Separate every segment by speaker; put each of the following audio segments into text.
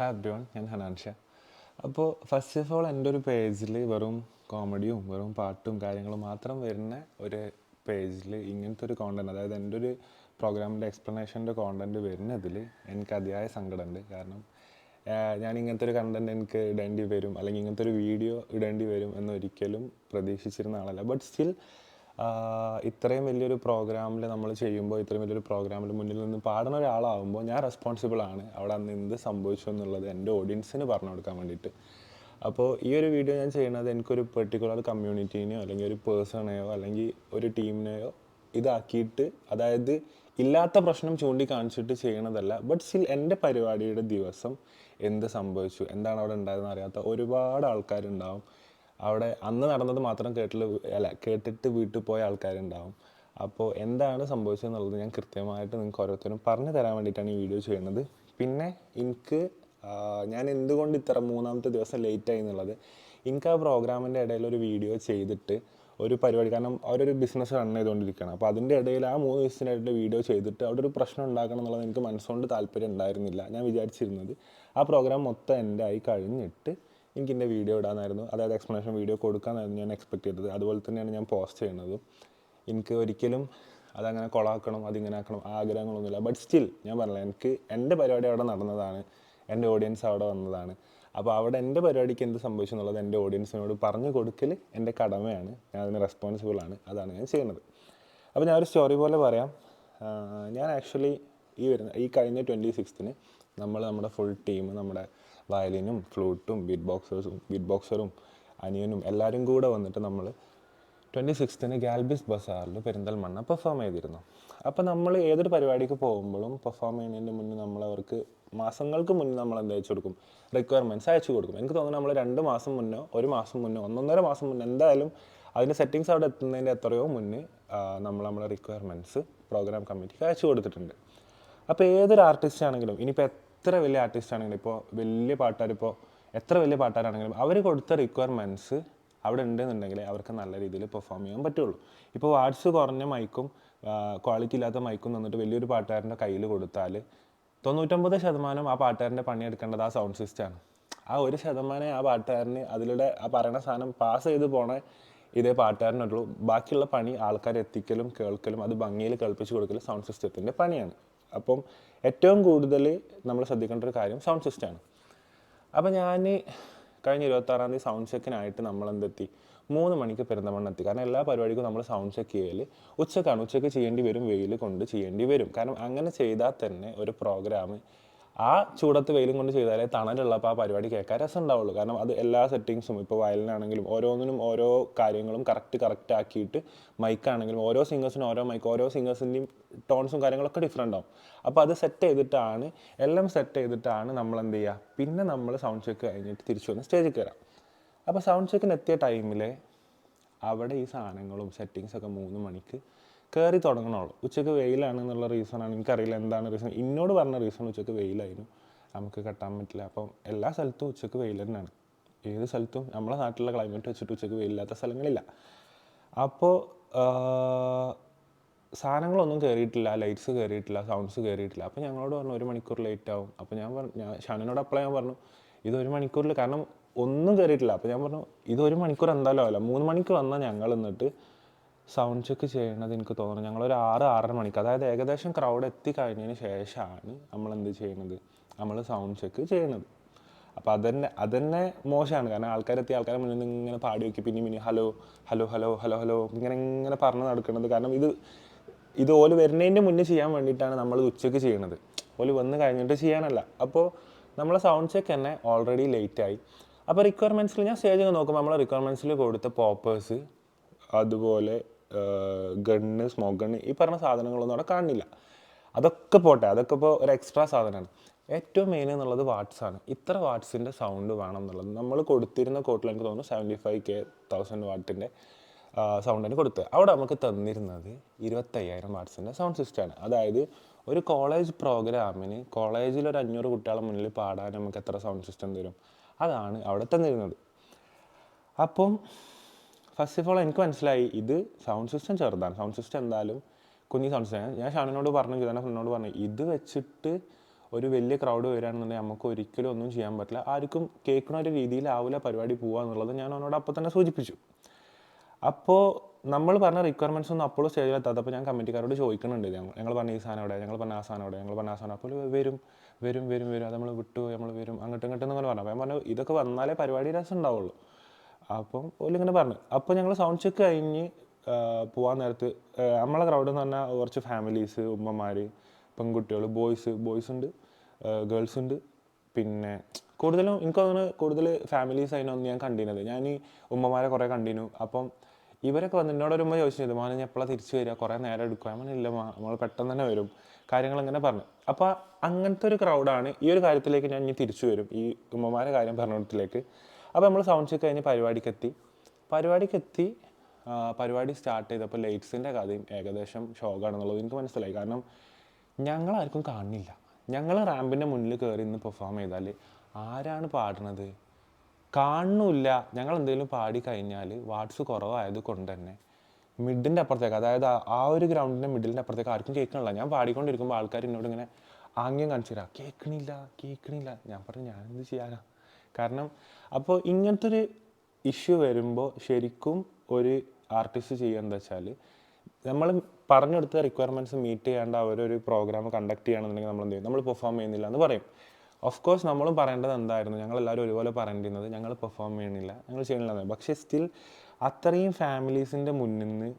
Speaker 1: Hi everyone ഞാൻ ഹനാൻഷ. അപ്പോൾ first of all എന്റെ ഒരു പേജിൽ വെറും കോമഡിയും വെറും പാട്ടും കാര്യങ്ങളും മാത്രം വരുന്ന ഒരു പേജിൽ ഇങ്ങനത്തെ ഒരു കോണ്ടന്റ് അതായത് എന്റെ ഒരു പ്രോഗ്രാമിന്റെ എക്സ്പ്ലനേഷന്റെ കോണ്ടന്റ് വരുന്നതിൽ എനിക്ക് അതിയായ സങ്കടമുണ്ട് കാരണം ഞാൻ ഇങ്ങനത്തെ ഒരു കണ്ടന്റ് എനിക്ക് ഇടേണ്ടി വരും അല്ലെങ്കിൽ ഇങ്ങനത്തെ ഒരു വീഡിയോ ഇടേണ്ടി വരും എന്നൊരിക്കലും പ്രതീക്ഷിച്ചിരുന്ന ആളല്ല. ബട്ട് സ്റ്റിൽ ഇത്രയും വലിയൊരു പ്രോഗ്രാമിൽ നമ്മൾ ചെയ്യുമ്പോൾ ഇത്രയും വലിയൊരു പ്രോഗ്രാമിൽ മുന്നിൽ നിന്ന് പാടുന്ന ഒരാളാവുമ്പോൾ ഞാൻ റെസ്പോൺസിബിൾ ആണ്. അവിടെ അന്ന് എന്ത് സംഭവിച്ചു എന്നുള്ളത് എന്റെ ഓഡിയൻസിന് പറഞ്ഞു കൊടുക്കാൻ വേണ്ടിയിട്ട്. അപ്പോൾ ഈ ഒരു വീഡിയോ ഞാൻ ചെയ്യുന്നത് എനിക്കൊരു പെർട്ടിക്കുലർ കമ്മ്യൂണിറ്റീനെയോ അല്ലെങ്കിൽ ഒരു പേഴ്സണെയോ അല്ലെങ്കിൽ ഒരു ടീമിനെയോ ഇതാക്കിയിട്ട് അതായത് ഇല്ലാത്ത പ്രശ്നം ചൂണ്ടിക്കാണിച്ചിട്ട് ചെയ്യണതല്ല ബട്ട് സ്റ്റിൽ എന്റെ പരിപാടിയുടെ ദിവസം എന്ത് സംഭവിച്ചു എന്താണ് അവിടെ ഉണ്ടായതെന്ന് അറിയാത്ത ഒരുപാട് ആൾക്കാരുണ്ടാവും. അവിടെ അന്ന് നടന്നത് മാത്രം കേട്ടിട്ട് അല്ല കേട്ടിട്ട് വീട്ടിൽ പോയ ആൾക്കാരുണ്ടാവും. അപ്പോൾ എന്താണ് സംഭവിച്ചതെന്നുള്ളത് ഞാൻ കൃത്യമായിട്ട് നിങ്ങൾക്ക് ഓരോരുത്തരും പറഞ്ഞു തരാൻ വേണ്ടിയിട്ടാണ് ഈ വീഡിയോ ചെയ്യുന്നത്. പിന്നെ എനിക്ക് ഞാൻ എന്തുകൊണ്ട് ഇത്ര മൂന്നാമത്തെ ദിവസം ലേറ്റ് ആയി എന്നുള്ളത് എനിക്ക് ആ പ്രോഗ്രാമിന്റെ ഇടയിൽ ഒരു വീഡിയോ ചെയ്തിട്ട് ഒരു പരിപാടി കാരണം അവരൊരു ബിസിനസ് റൺ ചെയ്തുകൊണ്ടിരിക്കുകയാണ്. അപ്പോൾ അതിന്റെ ഇടയിൽ ആ മൂന്ന് ദിവസത്തിനായിട്ട് വീഡിയോ ചെയ്തിട്ട് അവിടെ ഒരു പ്രശ്നം ഉണ്ടാക്കണം എന്നുള്ളത് എനിക്ക് മനസ്സുകൊണ്ട് താല്പര്യം ഉണ്ടായിരുന്നില്ല. ഞാൻ വിചാരിച്ചിരുന്നത് ആ പ്രോഗ്രാം മൊത്തം എന്റെ ആയി കഴിഞ്ഞിട്ട് എനിക്ക് എന്റെ വീഡിയോ ഇടാനായിരുന്നു. അതായത് എക്സ്പ്ലനേഷൻ വീഡിയോ കൊടുക്കാനായിരുന്നു ഞാൻ എക്സ്പെക്ട് ചെയ്തത്. അതുപോലെ തന്നെയാണ് ഞാൻ പോസ്റ്റ് ചെയ്യുന്നതും. എനിക്ക് ഒരിക്കലും അതങ്ങനെ കൊളാക്കണം അതിങ്ങനെ ആക്കണം ആഗ്രഹങ്ങളൊന്നുമില്ല. ബട്ട് സ്റ്റിൽ ഞാൻ പറഞ്ഞില്ല എനിക്ക് എന്റെ പരിപാടി അവിടെ നടന്നതാണ്. എന്റെ ഓഡിയൻസ് അവിടെ വന്നതാണ്. അപ്പോൾ അവിടെ എന്റെ പരിപാടിക്ക് എന്ത് സംഭവിച്ചു എന്നുള്ളത് എന്റെ ഓഡിയൻസിനോട് പറഞ്ഞു കൊടുക്കൽ എന്റെ കടമയാണ്. ഞാൻ അതിന് റെസ്പോൺസിബിൾ ആണ്. അതാണ് ഞാൻ ചെയ്യുന്നത്. അപ്പോൾ ഞാൻ ഒരു സ്റ്റോറി പോലെ പറയാം. ഞാൻ ആക്ച്വലി ഈ വരുന്ന ഈ കഴിഞ്ഞ ട്വന്റി സിക്സ്ത്തിന് നമ്മൾ നമ്മുടെ ഫുൾ ടീം നമ്മുടെ വയലിനും ഫ്ലൂട്ടും ബീറ്റ് ബോക്സേഴ്സും ബീറ്റ് ബോക്സറും അനിയനും എല്ലാവരും കൂടെ വന്നിട്ട് നമ്മൾ ട്വന്റി സിക്സ്ത്തിന് ഗാൽബിസ് ബസാറിൽ പെരിന്തൽമണ്ണ പെർഫോം ചെയ്തിരുന്നു. അപ്പോൾ നമ്മൾ ഏതൊരു പരിപാടിക്ക് പോകുമ്പോഴും പെർഫോം ചെയ്യുന്നതിന് മുന്നേ നമ്മൾ അവർക്ക് മാസങ്ങൾക്ക് മുന്നേ നമ്മൾ എന്താ അയച്ചു കൊടുക്കും? റിക്വയർമെന്റ്സ് അയച്ചു കൊടുക്കും. എനിക്ക് തോന്നുന്നു നമ്മൾ രണ്ട് മാസം മുന്നോ ഒരു മാസം മുന്നോ ഒന്നൊന്നര മാസം മുന്നേ എന്തായാലും അതിന്റെ സെറ്റിങ്സ് അവിടെ എത്തുന്നതിന്റെ എത്രയോ മുന്നേ നമ്മൾ നമ്മളെ റിക്വയർമെന്റ്സ് പ്രോഗ്രാം കമ്മിറ്റിക്ക് അയച്ചു കൊടുത്തിട്ടുണ്ട്. അപ്പോൾ ഏതൊരു ആർട്ടിസ്റ്റ് ആണെങ്കിലും ഇനിയിപ്പോൾ എത്ര വലിയ ആർട്ടിസ്റ്റ് ആണെങ്കിലും ഇപ്പോൾ വലിയ പാട്ടുകാർ ഇപ്പോൾ എത്ര വലിയ പാട്ടുകാരാണെങ്കിലും അവർ കൊടുത്ത റിക്വയർമെന്റ്സ് അവിടെ ഉണ്ടെന്നുണ്ടെങ്കിൽ അവർക്ക് നല്ല രീതിയിൽ പെർഫോം ചെയ്യാൻ പറ്റുള്ളൂ. ഇപ്പോൾ വാട്സ് കുറഞ്ഞ മൈക്കും ക്വാളിറ്റി ഇല്ലാത്ത മൈക്കും തന്നിട്ട് വലിയൊരു പാട്ടുകാരന്റെ കയ്യിൽ കൊടുത്താൽ തൊണ്ണൂറ്റൊമ്പത് ശതമാനം ആ പാട്ടുകാരന്റെ പണിയെടുക്കേണ്ടത് ആ സൗണ്ട് സിസ്റ്റമാണ് ആ ഒരു ശതമാനം ആ പാട്ടുകാരന് അതിലൂടെ ആ പറയണ സാധനം പാസ് ചെയ്ത് പോണ ഇതേ പാട്ടുകാരനുള്ളൂ. ബാക്കിയുള്ള പണി ആൾക്കാർ എത്തിക്കലും കേൾക്കലും അത് ഭംഗിയിൽ കേൾപ്പിച്ച് കൊടുക്കലും സൗണ്ട് സിസ്റ്റത്തിന്റെ പണിയാണ്. അപ്പം ഏറ്റവും കൂടുതൽ നമ്മൾ ശ്രദ്ധിക്കേണ്ട ഒരു കാര്യം സൗണ്ട് സിസ്റ്റമാണ് അപ്പം ഞാൻ കഴിഞ്ഞ ഇരുപത്താറാം തീയതി സൗണ്ട് ചെക്കിനായിട്ട് നമ്മൾ എന്തെത്തി? മൂന്ന് മണിക്ക് പെരുന്തമണ്ണ എത്തി. കാരണം എല്ലാ പരിപാടിക്കും നമ്മൾ സൗണ്ട് ചെക്ക് ചെയ്യൽ ഉച്ചക്കാണ്. ഉച്ചയ്ക്ക് ചെയ്യേണ്ടി വരും വെയിൽ കൊണ്ട് ചെയ്യേണ്ടി വരും. കാരണം അങ്ങനെ ചെയ്താൽ തന്നെ ഒരു പ്രോഗ്രാം ആ ചൂടത്ത് വെയിലും കൊണ്ട് ചെയ്താലേ തണലുള്ളപ്പോൾ ആ പരിപാടി കേൾക്കാൻ രസം ഉണ്ടാവുള്ളൂ കാരണം അത് എല്ലാ സെറ്റിങ്സും ഇപ്പോൾ വയലിനാണെങ്കിലും ഓരോന്നിനും ഓരോ കാര്യങ്ങളും കറക്റ്റ് കറക്റ്റ് ആക്കിയിട്ട് മൈക്കാണെങ്കിലും ഓരോ സിംഗേഴ്സിനും ഓരോ മൈക്ക് ഓരോ സിംഗേഴ്സിന്റെയും ടോൺസും കാര്യങ്ങളൊക്കെ ഡിഫറെന്റ് ആവും. അപ്പോൾ അത് സെറ്റ് ചെയ്തിട്ടാണ് എല്ലാം സെറ്റ് ചെയ്തിട്ടാണ് നമ്മൾ എന്ത് ചെയ്യുക പിന്നെ നമ്മൾ സൗണ്ട് ചെക്ക് കഴിഞ്ഞിട്ട് തിരിച്ചു വന്ന് സ്റ്റേജിൽ കയറാം അപ്പോൾ സൗണ്ട് ചെക്കിന് എത്തിയ ടൈമിൽ അവിടെ ഈ സാധനങ്ങളും സെറ്റിങ്സൊക്കെ മൂന്ന് മണിക്ക് കയറി തുടങ്ങണുള്ളൂ. ഉച്ചയ്ക്ക് വെയിലാണ് എന്നുള്ള റീസണാണ് എനിക്കറിയില്ല എന്താണ് റീസൺ എന്നോട് പറഞ്ഞ റീസൺ ഉച്ചയ്ക്ക് വെയിലായിരുന്നു. നമുക്ക് കെട്ടാൻ പറ്റില്ല. അപ്പം എല്ലാ സ്ഥലത്തും ഉച്ചയ്ക്ക് വെയിൽ തന്നെയാണ്. ഏത് സ്ഥലത്തും നമ്മളെ നാട്ടിലുള്ള ക്ലൈമറ്റ് വെച്ചിട്ട് ഉച്ചയ്ക്ക് വെയിലില്ലാത്ത സ്ഥലങ്ങളില്ല. അപ്പോൾ സാധനങ്ങളൊന്നും കയറിയിട്ടില്ല. ലൈറ്റ്സ് കയറിയിട്ടില്ല. സൗണ്ട്സ് കയറിയിട്ടില്ല. അപ്പോൾ ഞങ്ങളോട് പറഞ്ഞു ഒരു മണിക്കൂർ ലേറ്റ് ആവും. അപ്പോൾ ഞാൻ പറഞ്ഞു ഞാൻ ഷാനിനോട് അപ്ലൈ ഞാൻ പറഞ്ഞു ഇത് ഒരു മണിക്കൂറിൽ കാരണം ഒന്നും കയറിയിട്ടില്ല. അപ്പോൾ ഞാൻ പറഞ്ഞു ഇത് ഒരു മണിക്കൂർ എന്തായാലും ആവില്ല. മൂന്ന് മണിക്ക് വന്നാൽ ഞങ്ങൾ എന്നിട്ട് സൗണ്ട് ചെക്ക് ചെയ്യണത് എനിക്ക് തോന്നുന്നു. ഞങ്ങളൊരു ആറ് ആറര മണിക്ക് അതായത് ഏകദേശം ക്രൗഡ് എത്തിക്കഴിഞ്ഞതിന് ശേഷമാണ് നമ്മൾ എന്ത് ചെയ്യുന്നത് നമ്മൾ സൗണ്ട് ചെക്ക് ചെയ്യണത്. അപ്പോൾ അതന്നെ അതന്നെ മോശമാണ്. കാരണം ആൾക്കാരെത്തി ആൾക്കാരെ മുന്നിൽ നിന്ന് ഇങ്ങനെ പാടി വെക്കി പിന്നെ പിന്നെ hello hello hello hello hello ഇങ്ങനെ ഇങ്ങനെ പറഞ്ഞ് നടക്കുന്നത് കാരണം ഇത് ഇത് ഓൽ വരുന്നതിന്റെ മുന്നേ ചെയ്യാൻ വേണ്ടിയിട്ടാണ് നമ്മൾ ഉച്ചയ്ക്ക് ചെയ്യണത്. ഓൽ വന്ന് കഴിഞ്ഞിട്ട് ചെയ്യാനല്ല. അപ്പോൾ നമ്മളെ സൗണ്ട് ചെക്ക് തന്നെ ഓൾറെഡി ലേറ്റ് ആയി. അപ്പോൾ റിക്വയർമെന്റ്സിൽ ഞാൻ സ്റ്റേജ് നോക്കുമ്പോൾ നമ്മളെ റിക്വയർമെന്റ്സിൽ കൊടുത്ത പോപ്പേഴ്സ് അതുപോലെ ഗണ്ണ് സ്മോക്ക് ഗണ്ണ് ഈ പറഞ്ഞ സാധനങ്ങളൊന്നും അവിടെ കാണില്ല. അതൊക്കെ പോട്ടെ അതൊക്കെ ഇപ്പോൾ ഒരു എക്സ്ട്രാ സാധനമാണ് ഏറ്റവും മെയിൻ എന്നുള്ളത് വാട്ട്സ് ആണ്. ഇത്ര വാട്ട്സിന്റെ സൗണ്ട് വേണം എന്നുള്ളത്. നമ്മൾ കൊടുത്തിരുന്ന കോട്ടിൽ എനിക്ക് തോന്നുന്നു സെവന്റി ഫൈവ് കെ തൗസൻഡ് വാട്ടിന്റെ സൗണ്ടിന് കൊടുത്തത്. അവിടെ നമുക്ക് തന്നിരുന്നത് ഇരുപത്തയ്യായിരം വാട്ട്സിന്റെ സൗണ്ട് സിസ്റ്റമാണ് അതായത് ഒരു കോളേജ് പ്രോഗ്രാമിന് കോളേജിൽ ഒരു അഞ്ഞൂറ് കുട്ടികളെ മുന്നിൽ പാടാൻ നമുക്ക് എത്ര സൗണ്ട് സിസ്റ്റം തരും? അതാണ് അവിടെ തന്നിരുന്നത്. അപ്പം ഫസ്റ്റ് ഓഫ് ഓൾ എനിക്ക് മനസ്സിലായി. ഇത് സൗണ്ട് സിസ്റ്റം ചെറുതാണ്. സൗണ്ട് സിസ്റ്റം എന്തായാലും കുഞ്ഞി സൗണ്ട് സിസ്റ്റം ഞാൻ ഷാനിനോട് പറഞ്ഞു ചെയ്താൽ ഫ്രണ്ടിനോട് പറഞ്ഞു ഇത് വെച്ചിട്ട് ഒരു വലിയ ക്രൗഡ് വരികയാണെന്നുണ്ടെങ്കിൽ നമുക്ക് ഒരിക്കലും ഒന്നും ചെയ്യാൻ പറ്റില്ല. ആർക്കും കേൾക്കുന്ന ഒരു രീതിയിലാവില്ല പരിപാടി പോകുക എന്നുള്ളത് ഞാൻ അവനോട് അപ്പോൾ തന്നെ സൂചിപ്പിച്ചു. അപ്പോൾ നമ്മൾ പറഞ്ഞ റിക്വയർമെന്റ്സ് ഒന്നും അപ്പോഴും സ്റ്റേജിൽ എത്താത്ത അപ്പോൾ ഞാൻ കമ്മിറ്റിക്കാരോട് ചോദിക്കുന്നുണ്ട്. ഞങ്ങൾ ഞങ്ങൾ പറഞ്ഞ ഈ സാധനം അവിടെ ഞങ്ങൾ പറഞ്ഞ ആ സാധനം അവിടെ ഞങ്ങൾ പറഞ്ഞ ആ സാധനം അപ്പോൾ വരും വരും വരും വരും. അത് നമ്മൾ വിട്ടു നമ്മൾ വരും. അങ്ങോട്ടും ഇങ്ങോട്ടും എന്നൊക്കെ പറഞ്ഞു. അപ്പോൾ ഞാൻ പറഞ്ഞു ഇതൊക്കെ വന്നാലേ പരിപാടി രസം ഉണ്ടാവുള്ളൂ അപ്പം ഓലിങ്ങനെ പറഞ്ഞു. അപ്പോൾ ഞങ്ങൾ സൗണ്ട് ചെക്ക് കഴിഞ്ഞ് പോകാൻ നേരത്ത് നമ്മളെ ക്രൗഡ് എന്ന് പറഞ്ഞാൽ കുറച്ച് ഫാമിലീസ് ഉമ്മമാർ പെൺകുട്ടികൾ ബോയ്സ് ബോയ്സ് ഉണ്ട് ഗേൾസ് ഉണ്ട്. പിന്നെ കൂടുതലും എനിക്ക് തോന്നുന്നു കൂടുതൽ ഫാമിലീസ് അതിനൊന്നും ഞാൻ കണ്ടിരുന്നത് ഞാൻ ഈ ഉമ്മമാരെ കുറേ കണ്ടിരുന്നു അപ്പം ഇവരൊക്കെ വന്ന് എന്നോട് ഒരു ഉമ്മ ചോദിച്ചു മോനെ ഞാൻ എപ്പോഴാണ് തിരിച്ചു വരിക? കുറേ നേരം എടുക്കുക മാ നമ്മൾ പെട്ടെന്ന് തന്നെ വരും. കാര്യങ്ങൾ അങ്ങനെ പറഞ്ഞു. അപ്പോൾ അങ്ങനത്തെ ഒരു ക്രൗഡാണ് ഈ ഒരു കാര്യത്തിലേക്ക് ഞാൻ ഇനി തിരിച്ചു വരും. ഈ ഉമ്മമാരെ കാര്യം പറഞ്ഞിടത്തിലേക്ക് അപ്പോൾ നമ്മൾ സൗണ്ട് ചെക്ക് കഴിഞ്ഞ് പരിപാടിക്ക് എത്തി പരിപാടിക്ക് എത്തി പരിപാടി സ്റ്റാർട്ട് ചെയ്തപ്പോൾ ലൈറ്റ്സിന്റെ കഥയും ഏകദേശം ഷോക്കാണെന്നുള്ളത് എനിക്ക് മനസ്സിലായി. കാരണം ഞങ്ങളാർക്കും കാണുന്നില്ല. ഞങ്ങൾ റാമ്പിന്റെ മുന്നിൽ കയറി ഇന്ന് പെർഫോം ചെയ്താൽ ആരാണ് പാടുന്നത്? കാണുന്നില്ല. ഞങ്ങൾ എന്തെങ്കിലും പാടി കഴിഞ്ഞാൽ വാട്സ് കുറവായത് കൊണ്ട് തന്നെ മിഡിന്റെ അപ്പുറത്തേക്ക് അതായത് ആ- ഒരു ഗ്രൗണ്ടിന്റെ മിഡിലിന്റെ അപ്പുറത്തേക്ക് ആർക്കും കേൾക്കണില്ല. ഞാൻ പാടിക്കൊണ്ടിരിക്കുമ്പോൾ ആൾക്കാർ എന്നോട് ഇങ്ങനെ ആംഗ്യം കാണിച്ചു തരാം. കേൾക്കണില്ല കേൾക്കണില്ല. ഞാൻ പറഞ്ഞു ഞാനെന്ത് ചെയ്യാനാ? കാരണം അപ്പോൾ ഇങ്ങനത്തെ ഒരു ഇഷ്യൂ വരുമ്പോൾ ശരിക്കും ഒരു ആർട്ടിസ്റ്റ് ചെയ്യുക എന്താ വെച്ചാൽ നമ്മൾ പറഞ്ഞെടുത്ത റിക്വയർമെന്റ്സ് മീറ്റ് ചെയ്യാണ്ട് അവരൊരു പ്രോഗ്രാം കണ്ടക്ട് ചെയ്യണമെന്നുണ്ടെങ്കിൽ നമ്മൾ എന്ത് ചെയ്യും? നമ്മൾ പെർഫോം ചെയ്യുന്നില്ല എന്ന് പറയും. ഓഫ് കോഴ്സ് നമ്മളും പറയേണ്ടത് എന്തായിരുന്നു? ഞങ്ങളെല്ലാവരും ഒരുപോലെ പറയേണ്ടിരുന്നത് ഞങ്ങൾ പെർഫോം ചെയ്യണില്ല ഞങ്ങൾ ചെയ്യണില്ല. പക്ഷേ സ്റ്റിൽ അത്രയും ഫാമിലീസിന്റെ മുന്നിൽ നിന്ന്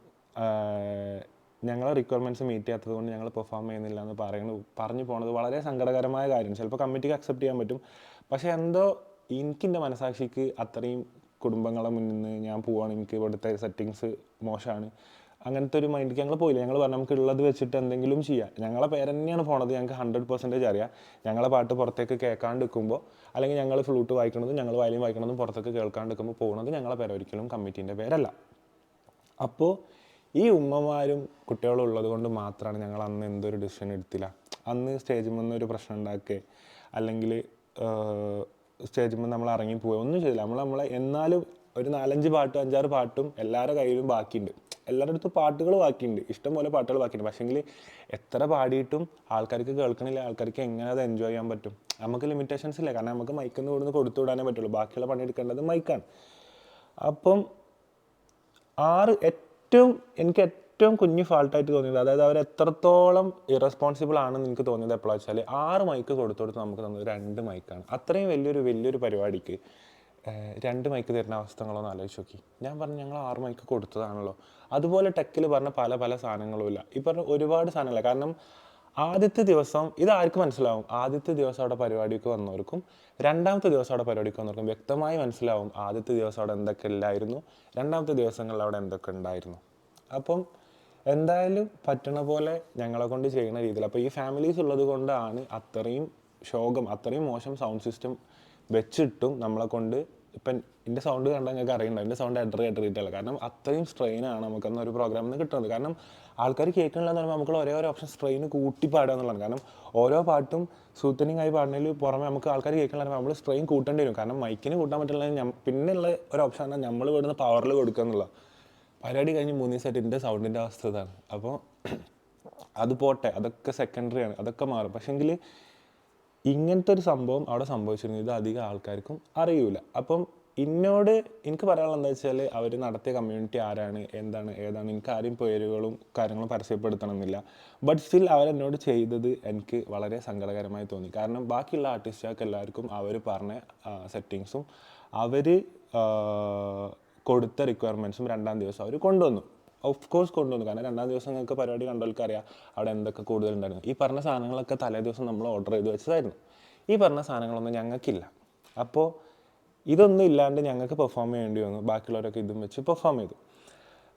Speaker 1: ഞങ്ങളെ റിക്വയർമെന്റ്സ് മീറ്റ് ചെയ്യാത്തത് കൊണ്ട് ഞങ്ങൾ പെർഫോം ചെയ്യുന്നില്ല എന്ന് പറയുന്നത് പറഞ്ഞു പോണത് വളരെ സങ്കടകരമായ കാര്യം ചിലപ്പോൾ കമ്മിറ്റിക്ക് അക്സെപ്റ്റ് ചെയ്യാൻ പറ്റും. പക്ഷേ എന്തോ എനിക്കെന്റെ മനസാക്ഷിക്ക് അത്രയും കുടുംബങ്ങളെ മുന്നിൽ നിന്ന് ഞാൻ പോവാണ്. എനിക്ക് ഇവിടുത്തെ സെറ്റിങ്സ് മോശമാണ്. അങ്ങനത്തെ ഒരു മൈൻഡിലേക്ക് ഞങ്ങൾ പോയില്ല. ഞങ്ങൾ പറഞ്ഞു നമുക്ക് ഉള്ളത് വെച്ചിട്ട് എന്തെങ്കിലും ചെയ്യാം. ഞങ്ങളെ പേര് തന്നെയാണ് പോണത്. ഞങ്ങൾക്ക് ഹൺഡ്രഡ് പെർസെന്റേജ് അറിയാം. ഞങ്ങളെ പാട്ട് പുറത്തേക്ക് കേൾക്കാണ്ട് നിൽക്കുമ്പോൾ അല്ലെങ്കിൽ ഞങ്ങൾ ഫ്ലൂട്ട് വായിക്കണതും ഞങ്ങൾ വയലിൻ വായിക്കണതും പുറത്തേക്ക് കേൾക്കാണ്ട് നിൽക്കുമ്പോൾ പോകുന്നത് ഞങ്ങളെ പേര് ഒരിക്കലും കമ്മിറ്റീന്റെ പേരല്ല. അപ്പോൾ ഈ ഉമ്മമാരും കുട്ടികളും ഉള്ളത് കൊണ്ട് മാത്രമാണ് ഞങ്ങൾ അന്ന് എന്തൊരു ഡിസിഷൻ എടുത്തില്ല. അന്ന് സ്റ്റേജിൽ നിന്ന് ഒരു പ്രശ്നം ഉണ്ടാക്കുക അല്ലെങ്കിൽ സ്റ്റേജിൽ നമ്മൾ ഇറങ്ങി പോയി ഒന്നും ചെയ്തില്ല. നമ്മൾ നമ്മളെ എന്നാലും ഒരു നാലഞ്ച് പാട്ടും അഞ്ചാറ് പാട്ടും എല്ലാവരുടെ കയ്യിലും ബാക്കിയുണ്ട്. എല്ലാവരുടെ അടുത്തും പാട്ടുകൾ ബാക്കിയുണ്ട്. ഇഷ്ടം പോലെ പാട്ടുകൾ ബാക്കിയുണ്ട്. പക്ഷേങ്കിൽ എത്ര പാടിയിട്ടും ആൾക്കാർക്ക് കേൾക്കണില്ല. ആൾക്കാർക്ക് എങ്ങനെ അത് എൻജോയ് ചെയ്യാൻ പറ്റും? നമുക്ക് ലിമിറ്റേഷൻസ് ഇല്ല. കാരണം നമുക്ക് മൈക്കിൽ നിന്ന് കൊടുത്ത് കൊടുത്തു വിടാനേ പറ്റുള്ളൂ. ബാക്കിയുള്ള പണിയെടുക്കേണ്ടത് മൈക്കാണ് അപ്പം ആറ് ഏറ്റവും എനിക്ക് ഏറ്റവും കുഞ്ഞു ഫാൾട്ടായിട്ട് തോന്നിയത് അതായത് അവർ എത്രത്തോളം ഇറസ്പോൺസിബിൾ ആണെന്ന് എനിക്ക് തോന്നിയത് എപ്പോഴാണ് വെച്ചാൽ ആറ് മൈക്ക് കൊടുത്തു കൊടുത്ത് നമുക്ക് തന്നത് രണ്ട് മൈക്കാണ് അത്രയും വലിയൊരു വലിയൊരു പരിപാടിക്ക് രണ്ട് മൈക്ക് തരുന്ന അവസ്ഥകളൊന്ന് ആലോചിച്ച് നോക്കി. ഞാൻ പറഞ്ഞു ഞങ്ങൾ ആറ് മൈക്ക് കൊടുത്തതാണല്ലോ. അതുപോലെ ടെക്കിൽ പറഞ്ഞ പല പല സാധനങ്ങളും ഇല്ല. ഈ പറഞ്ഞ ഒരുപാട് സാധനമില്ല കാരണം ആദ്യത്തെ ദിവസം ഇത് ആർക്ക് മനസ്സിലാവും? ആദ്യത്തെ ദിവസം അവിടെ പരിപാടിക്ക് വന്നവർക്കും രണ്ടാമത്തെ ദിവസം അവിടെ പരിപാടിക്ക് വന്നവർക്കും വ്യക്തമായി മനസ്സിലാവും ആദ്യത്തെ ദിവസം അവിടെ എന്തൊക്കെ ഇല്ലായിരുന്നു രണ്ടാമത്തെ ദിവസങ്ങളിൽ അവിടെ എന്തൊക്കെ ഉണ്ടായിരുന്നു. അപ്പം എന്തായാലും പറ്റണ പോലെ ഞങ്ങളെ കൊണ്ട് ചെയ്യുന്ന രീതിയിൽ. അപ്പോൾ ഈ ഫാമിലീസ് ഉള്ളത് കൊണ്ടാണ് അത്രയും ശോകം അത്രയും മോശം സൗണ്ട് സിസ്റ്റം വെച്ചിട്ടും നമ്മളെ കൊണ്ട് ഇപ്പം എന്റെ സൗണ്ട് കണ്ടാൽ നിങ്ങൾക്ക് അറിയണ്ട എന്റെ സൗണ്ട് എഡർ കേട്ടിട്ടില്ല. കാരണം അത്രയും സ്ട്രെയിനാണ് നമുക്കെന്ന ഒരു പ്രോഗ്രാമിൽ നിന്ന് കിട്ടുന്നത്. കാരണം ആൾക്കാർ കേൾക്കണില്ലെന്ന് പറയുമ്പോൾ നമുക്ക് ഒരേ ഒരു ഓപ്ഷൻ സ്ട്രെയിൻ കൂട്ടി പാടുക എന്നുള്ളതാണ്. കാരണം ഓരോ പാട്ടും സൂത്തനിങ് ആയി പാടുന്നതിൽ പുറമെ നമുക്ക് ആൾക്കാർ കേൾക്കണില്ല നമ്മൾ സ്ട്രെയിൻ കൂട്ടേണ്ടി വരും. കാരണം മൈക്കിന് കൂട്ടാൻ പറ്റില്ല. പിന്നെയുള്ള ഒരു ഓപ്ഷൻ ആണ് നമ്മൾ വിടുന്ന പവറിൽ കൊടുക്കുക എന്നുള്ളത്. പരിപാടി കഴിഞ്ഞ് മൂന്ന് ദിവസമായിട്ട് എന്റെ സൗണ്ടിന്റെ അവസ്ഥ ഇതാണ്. അപ്പോൾ അത് പോട്ടെ അതൊക്കെ സെക്കൻഡറി ആണ് അതൊക്കെ മാറും. പക്ഷേങ്കിൽ ഇങ്ങനത്തെ ഒരു സംഭവം അവിടെ സംഭവിച്ചിരുന്നു. ഇത് അധികം ആൾക്കാർക്കും അറിയൂല. അപ്പം എന്നോട് എനിക്ക് പറയാനുള്ള എന്താ വെച്ചാൽ അവർ നടത്തിയ കമ്മ്യൂണിറ്റി ആരാണ് എന്താണ് ഏതാണ് എനിക്ക് ആരും പേരുകളും കാര്യങ്ങളും പരസ്യപ്പെടുത്തണമെന്നില്ല. ബട്ട് സ്റ്റിൽ അവരെന്നോട് ചെയ്തത് എനിക്ക് വളരെ സങ്കടകരമായി തോന്നി. കാരണം ബാക്കിയുള്ള ആർട്ടിസ്റ്റുകൾക്ക് എല്ലാവർക്കും അവർ പറഞ്ഞ സെറ്റിങ്സും അവർ കൊടുത്ത റിക്വയർമെന്റ്സും രണ്ടാം ദിവസം അവർ കൊണ്ടുവന്നു. ഓഫ് കോഴ്സ് കൊണ്ടുവന്നു. കാരണം രണ്ടാം ദിവസം നിങ്ങൾക്ക് പരിപാടി കണ്ടവർക്ക് അവിടെ എന്തൊക്കെ കൂടുതലുണ്ടായിരുന്നു. ഈ പറഞ്ഞ സാധനങ്ങളൊക്കെ തലേ ദിവസം നമ്മൾ ഓർഡർ ചെയ്ത് വെച്ചതായിരുന്നു. ഈ പറഞ്ഞ സാധനങ്ങളൊന്നും ഞങ്ങൾക്കില്ല. അപ്പോൾ ഇതൊന്നും ഇല്ലാണ്ട് ഞങ്ങൾക്ക് പെർഫോം ചെയ്യേണ്ടി വന്നു. ബാക്കിയുള്ളവരൊക്കെ ഇതും വെച്ച് പെർഫോം ചെയ്തു.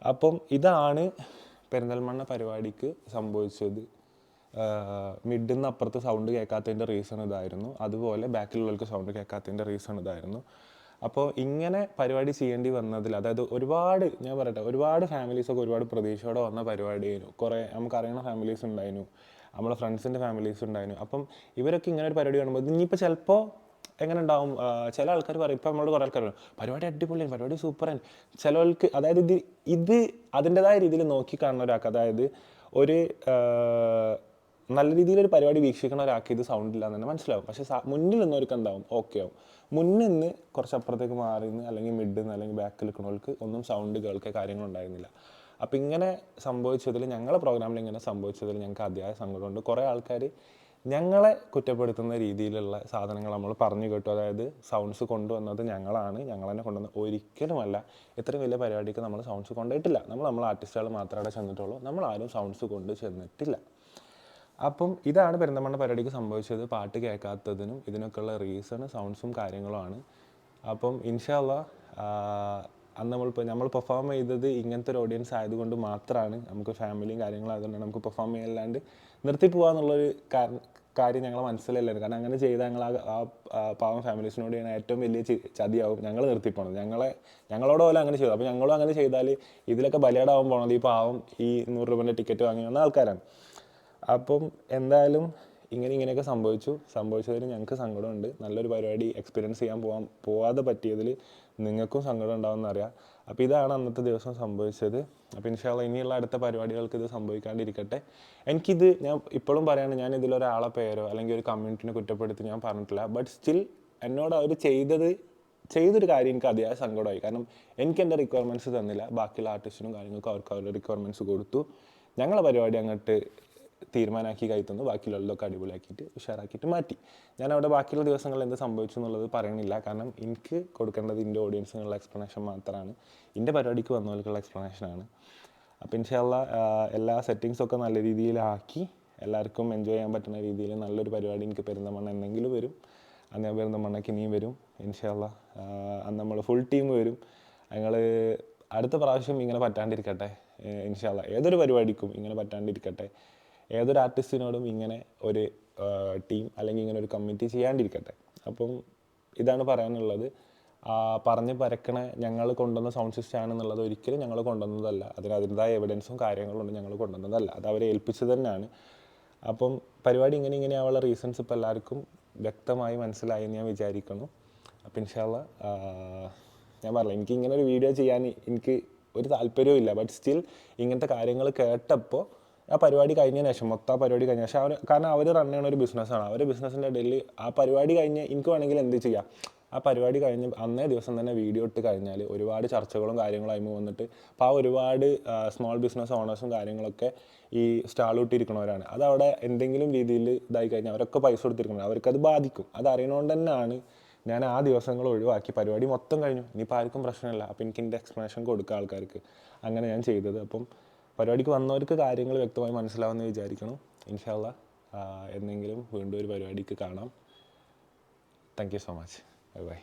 Speaker 1: അപ്പം ഇതാണ് പെരിന്തൽമണ്ണ പരിപാടിക്ക് സംഭവിച്ചത്. മിഡിൽ അപ്പുറത്ത് സൗണ്ട് കേൾക്കാത്തതിന്റെ റീസൺ ഇതായിരുന്നു. അതുപോലെ ബാക്കിലുള്ളവർക്ക് സൗണ്ട് കേൾക്കാത്തതിന്റെ റീസൺ ഇതായിരുന്നു. അപ്പോൾ ഇങ്ങനെ പരിപാടി ചെയ്യേണ്ടി വന്നതിൽ അതായത് ഒരുപാട് ഞാൻ പറയട്ടെ ഒരുപാട് ഫാമിലീസൊക്കെ ഒരുപാട് പ്രതീക്ഷയോടെ വന്ന പരിപാടിയായിരുന്നു. കുറേ നമുക്കറിയണ ഫാമിലീസ് ഉണ്ടായിരുന്നു. നമ്മളെ ഫ്രണ്ട്സിന്റെ ഫാമിലീസ് ഉണ്ടായിരുന്നു. അപ്പം ഇവരൊക്കെ ഇങ്ങനെ ഒരു പരിപാടി കാണുമ്പോൾ ഇനിയിപ്പോൾ ചിലപ്പോൾ എങ്ങനെ ഉണ്ടാവും? ചില ആൾക്കാർ പറയും ഇപ്പം നമ്മളോട് കുറേ ആൾക്കാർ പറയും പരിപാടി അടിപൊളിയാണ് പരിപാടി സൂപ്പറാണ്. ചിലവർക്ക് അതായത് ഇത് ഇത് അതിന്റെതായ രീതിയിൽ നോക്കി കാണുന്ന ഒരാൾക്ക് അതായത് ഒരു നല്ല രീതിയിൽ ഒരു പരിപാടി വീക്ഷിക്കുന്ന ഒരാൾക്ക് ഇത് സൗണ്ട് ഇല്ല തന്നെ മനസ്സിലാവും. പക്ഷേ മുന്നിൽ നിന്നവർക്ക് എന്താവും? ഓക്കെ ആവും. മുന്നിൽ നിന്ന് കുറച്ച് അപ്പുറത്തേക്ക് മാറി നിന്ന് അല്ലെങ്കിൽ മിഡിൽ നിന്ന് അല്ലെങ്കിൽ ബാക്കിൽ നിൽക്കുന്നവർക്ക് ഒന്നും സൗണ്ട് കേൾക്കുക കാര്യങ്ങളുണ്ടായിരുന്നില്ല അപ്പോൾ ഇങ്ങനെ സംഭവിച്ചതിൽ ഞങ്ങളെ പ്രോഗ്രാമിൽ ഇങ്ങനെ സംഭവിച്ചതിൽ ഞങ്ങൾക്ക് അതിയായ സങ്കടമുണ്ട്. കുറേ ആൾക്കാർ ഞങ്ങളെ കുറ്റപ്പെടുത്തുന്ന രീതിയിലുള്ള സാധനങ്ങൾ നമ്മൾ പറഞ്ഞു കേട്ടു. അതായത് സൗണ്ട്സ് കൊണ്ടുവന്നത് ഞങ്ങളാണ്. ഞങ്ങൾ തന്നെ കൊണ്ടുവന്നത് ഒരിക്കലുമല്ല ഇത്രയും വലിയ പരിപാടിക്ക് നമ്മൾ സൗണ്ട്സ് കൊണ്ടുപോയിട്ടില്ല. നമ്മൾ നമ്മൾ ആർട്ടിസ്റ്റുകൾ മാത്രമേ ചെന്നിട്ടുള്ളൂ. നമ്മൾ ആരും സൗണ്ട്സ് കൊണ്ട് ചെന്നിട്ടില്ല. അപ്പം ഇതാണ് പെരിന്തമണ്ണ പരിപാടിക്ക് സംഭവിച്ചത്. പാട്ട് കേൾക്കാത്തതിനും ഇതിനൊക്കെയുള്ള റീസൺ സൗണ്ട്സും കാര്യങ്ങളുമാണ് അപ്പം ഇൻഷാല്ല അന്ന് നമ്മൾ നമ്മൾ പെർഫോം ചെയ്തത് ഇങ്ങനത്തെ ഒരു ഓഡിയൻസ് ആയതുകൊണ്ട് മാത്രമാണ് നമുക്ക് ഫാമിലിയും കാര്യങ്ങളും ആയതുകൊണ്ട് നമുക്ക് പെർഫോം ചെയ്യാല്ലാണ്ട് നിർത്തി കാരണം കാര്യം ഞങ്ങളെ മനസ്സിലല്ലായിരുന്നു. കാരണം അങ്ങനെ ചെയ്താൽ ഞങ്ങൾ ആ- പാവം ഫാമിലീസിനോട് ചെയ്യുന്ന ഏറ്റവും വലിയ ചതിയാവും ഞങ്ങൾ നിർത്തിപ്പോണത് ഞങ്ങളെ ഞങ്ങളോട് പോലെ അങ്ങനെ ചെയ്തു. അപ്പോൾ ഞങ്ങളും അങ്ങനെ ചെയ്താൽ ഇതിലൊക്കെ ബലിയാടാവാൻ പോണത് ഈ പാവം ഈ നൂറ് രൂപേന്റെ ടിക്കറ്റ് വാങ്ങി വന്ന ആൾക്കാരാണ്. അപ്പം എന്തായാലും ഇങ്ങനെ ഇങ്ങനെയൊക്കെ സംഭവിച്ചു. സംഭവിച്ചതിൽ ഞങ്ങൾക്ക് സങ്കടമുണ്ട്. നല്ലൊരു പരിപാടി എക്സ്പീരിയൻസ് ചെയ്യാൻ പോകാൻ പോവാതെ പറ്റിയതിൽ നിങ്ങൾക്കും സങ്കടം ഉണ്ടാവുമെന്ന് അറിയാം. അപ്പോൾ ഇതാണ് അന്നത്തെ ദിവസം സംഭവിച്ചത്. അപ്പോൾ ഇൻഷാല്ല ഇനിയുള്ള അടുത്ത പരിപാടികൾക്ക് ഇത് സംഭവിക്കാണ്ടിരിക്കട്ടെ. എനിക്കിത് ഞാൻ ഇപ്പോഴും പറയാണ് ഞാൻ ഇതിലൊരാളെ പേരോ അല്ലെങ്കിൽ ഒരു കമ്മ്യൂണിറ്റിനെ കുറ്റപ്പെടുത്തി ഞാൻ പറഞ്ഞിട്ടില്ല. ബട്ട് സ്റ്റിൽ എന്നോട് അവർ ചെയ്തത് ചെയ്തൊരു കാര്യം എനിക്ക് അതിയായ സങ്കടമായി. കാരണം എനിക്ക് എന്റെ റിക്വയർമെന്റ്സ് തന്നില്ല. ബാക്കിയുള്ള ആർട്ടിസ്റ്റിനും കാര്യങ്ങൾക്കും അവർക്ക് അവരുടെ റിക്വയർമെന്റ്സ് കൊടുത്തു. ഞങ്ങളെ പരിപാടി അങ്ങോട്ട് തീരുമാനമാക്കി കൈ തന്നു ബാക്കിയുള്ളതൊക്കെ അടിപൊളിയാക്കിയിട്ട് ഉഷാറാക്കിയിട്ട് മാറ്റി. ഞാൻ അവിടെ ബാക്കിയുള്ള ദിവസങ്ങളിൽ എന്ത് സംഭവിച്ചു എന്നുള്ളത് പറയണില്ല. കാരണം എനിക്ക് കൊടുക്കേണ്ടത് എന്റെ ഓഡിയൻസിനുള്ള എക്സ്പ്ലനേഷൻ മാത്രമാണ് എന്റെ പരിപാടിക്ക് വന്നവർക്കുള്ള എക്സ്പ്ലനേഷനാണ് അപ്പോൾ ഇൻഷാല്ല എല്ലാ സെറ്റിങ്സൊക്കെ നല്ല രീതിയിലാക്കി. എല്ലാവർക്കും എൻജോയ് ചെയ്യാൻ പറ്റുന്ന രീതിയിൽ നല്ലൊരു പരിപാടി എനിക്ക് പെരുന്തമണ്ണ എന്തെങ്കിലും വരും. അന്ന് ഞാൻ പെരുന്തമണ്ണയ്ക്ക് ഇനിയും വരും. ഇൻഷാല്ല അന്ന് നമ്മൾ ഫുൾ ടീം വരും. ഞങ്ങൾ അടുത്ത പ്രാവശ്യം ഇങ്ങനെ പറ്റാണ്ടിരിക്കട്ടെ. ഇൻഷാല്ല ഏതൊരു പരിപാടിക്കും ഇങ്ങനെ പറ്റാണ്ടിരിക്കട്ടെ. ഏതൊരു ആർട്ടിസ്റ്റിനോടും ഇങ്ങനെ ഒരു ടീം അല്ലെങ്കിൽ ഇങ്ങനെ ഒരു കമ്മിറ്റി ചെയ്യാണ്ടിരിക്കട്ടെ. അപ്പം ഇതാണ് പറയാനുള്ളത്. പറഞ്ഞ് പരക്കണ ഞങ്ങൾ കൊണ്ടുവന്ന സൗണ്ട് സിസ്റ്റം ആണെന്നുള്ളത് ഒരിക്കലും ഞങ്ങൾ കൊണ്ടുവന്നതല്ല. അതിന് അതിന്റെതായ എവിഡൻസും കാര്യങ്ങളും ഉണ്ട് ഞങ്ങൾ കൊണ്ടുവന്നതല്ല. അത് അവരെ ഏൽപ്പിച്ചു തന്നെയാണ്. അപ്പം പരിപാടി ഇങ്ങനെ ഇങ്ങനെയാവുള്ള റീസൺസ് ഇപ്പോൾ എല്ലാവർക്കും വ്യക്തമായി മനസ്സിലായി എന്ന് ഞാൻ വിചാരിക്കുന്നു. അപ്പം ഇൻഷാല്ല ഞാൻ പറഞ്ഞില്ല എനിക്ക് ഇങ്ങനെ ഒരു വീഡിയോ ചെയ്യാൻ എനിക്ക് ഒരു താല്പര്യവും ഇല്ല. ബട്ട് സ്റ്റിൽ ഇങ്ങനത്തെ കാര്യങ്ങൾ കേട്ടപ്പോൾ ആ പരിപാടി കഴിഞ്ഞ ശേഷം മൊത്തം ആ പരിപാടി കഴിഞ്ഞ ശേഷം അവർ കാരണം അവർ റൺ ചെയ്യുന്ന ഒരു ബിസിനസ്സാണ് അവർ ബിസിനസ്സിന്റെ ഇടയിൽ ആ പരിപാടി കഴിഞ്ഞ് എനിക്ക് വേണമെങ്കിൽ എന്ത് ചെയ്യാം? ആ പരിപാടി കഴിഞ്ഞ് അന്നേ ദിവസം തന്നെ വീഡിയോ ഇട്ട് കഴിഞ്ഞാൽ ഒരുപാട് ചർച്ചകളും കാര്യങ്ങളും വന്നിട്ട് അപ്പോൾ ആ ഒരുപാട് സ്മോൾ ബിസിനസ് ഓണേഴ്സും കാര്യങ്ങളൊക്കെ ഈ സ്റ്റാൾ ഇട്ടിരിക്കുന്നവരാണ്. അത് അവിടെ എന്തെങ്കിലും രീതിയിൽ ഇതായി കഴിഞ്ഞാൽ അവരൊക്കെ പൈസ കൊടുത്തിരിക്കണം അവർക്കത് ബാധിക്കും. അത് അറിയണോണ്ട് തന്നെയാണ് ഞാൻ ആ ദിവസങ്ങൾ ഒഴിവാക്കി പരിപാടി മൊത്തം കഴിഞ്ഞു. ഇനിയിപ്പോൾ ആർക്കും പ്രശ്നമില്ല. അപ്പോൾ എനിക്ക് എന്റെ എക്സ്പ്ലനേഷൻ കൊടുക്കുക ആൾക്കാർക്ക്. അങ്ങനെ ഞാൻ ചെയ്തത്. അപ്പം പരിപാടിക്ക് വന്നവർക്ക് കാര്യങ്ങൾ വ്യക്തമായി മനസ്സിലാവുമെന്ന് വിചാരിക്കണം ഇൻഷാല്ല എന്നെങ്കിലും വീണ്ടും ഒരു പരിപാടിക്ക് കാണാം. Thank you so much bye bye